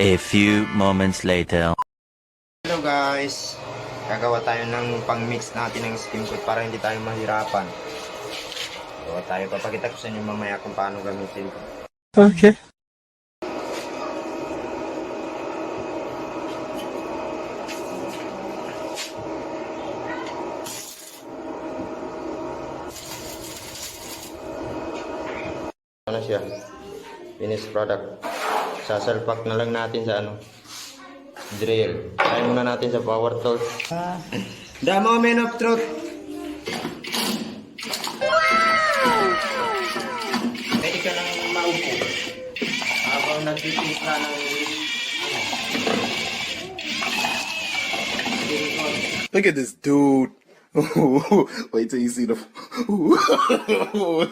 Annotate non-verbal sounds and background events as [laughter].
A few moments later. Hello guys! Gagawa tayo ng pang-mix natin ng skim food para hindi tayo mahirapan. Gawa tayo. Papakita ko sa inyo mamaya kung paano gamitin ko. Okay. Ano siya? Finished product. Sasalpak na lang natin sa ano? Drill. Try muna natin sa power tool. The moment of truth. Pwede ka nang maupo. Habang nagtitipla ng Look at this dude. [laughs] Wait till you see the. [laughs] no.